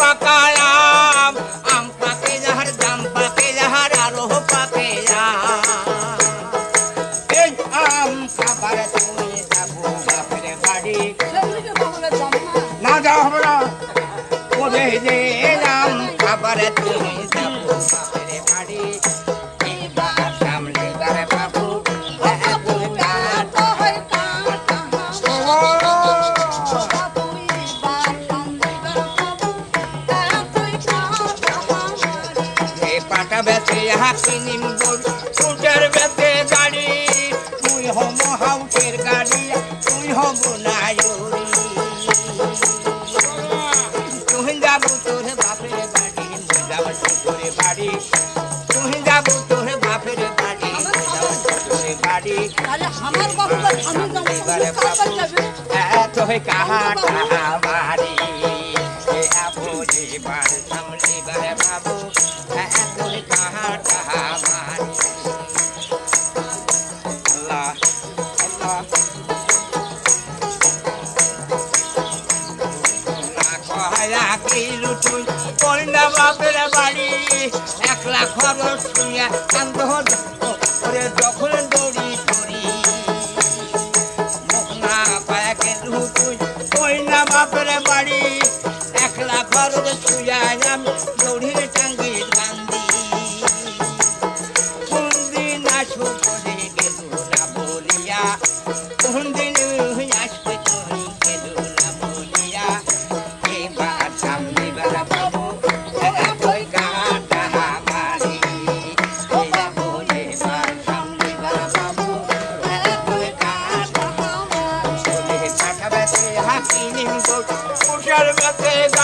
পাকায় আম পাকে যাহার, জাম পাকে যাহার আরও পাকে আম খাবার তুমি যাব বাপের বাড়ি। না যাওয়া হবে না। বলে যে তুমি যাব বাপের বেচে হাসি নিম স্কুটার গাড়ি তুই হম হাউটের গাড়ি তুই হব নায়রি তুই যাব তোর বাপের বাড়ি যাব তোর বাড়ি। তুই যাব তোর বাপের বাড়ি যাব তোর বাড়ি। আমার বাবা আমি বাবু এত কাহা কাহা বাড়ি। এ আপু জীবন সামনে বারে বাবু। তুই কন্যা বাপের বাড়ি। এক লাখ খরচ শুনিয়া কান্ত হল যখন Let me tell you.